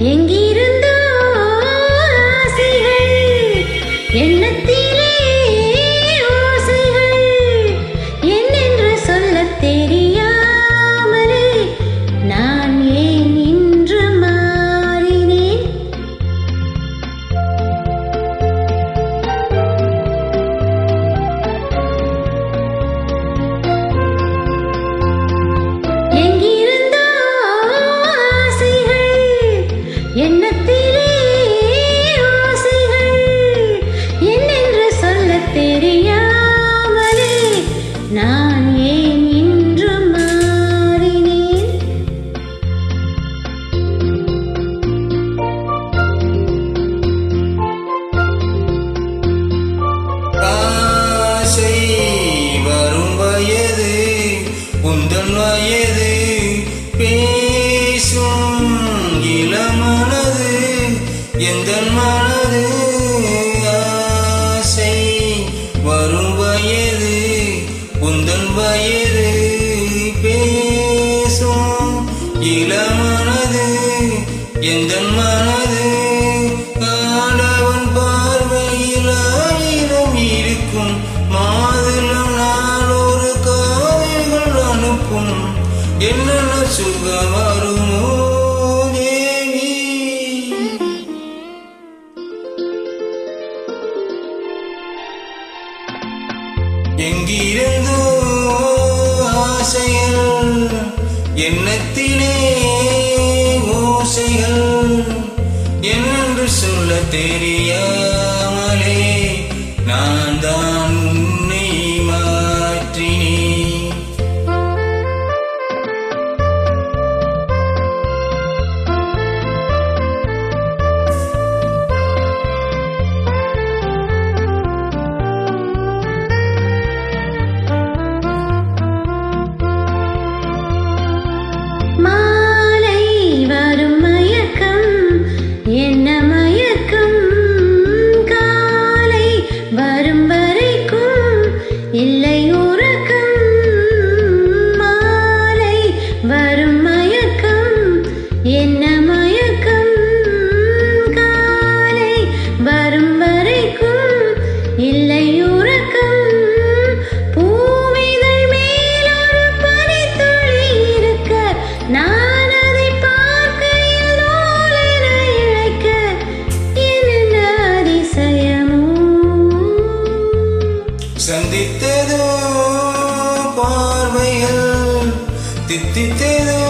연기를 ஆசை வரும் வயது உந்தன் வயது பேசும் இளமனது எந்த மனது ஆசை வரும் வயது உந்தன் வயது பேசும் இளமனது எந்த மனது என்னென்ன சுகம் வருமோ தேவி எங்கிருந்தோ ஆசைகள் எண்ணத்திலே ஓசைகள்? என்று சொல்ல தெரியாமலே இல்லை உறக்கம் மேல் ஒரு பனித்துளி இருக்க நான் அதை பார்க்கையில் நூலென இழைக்க. என்ன அதிசயமோ. சந்தித்ததோ பார்வைகள் தித்தித்ததோ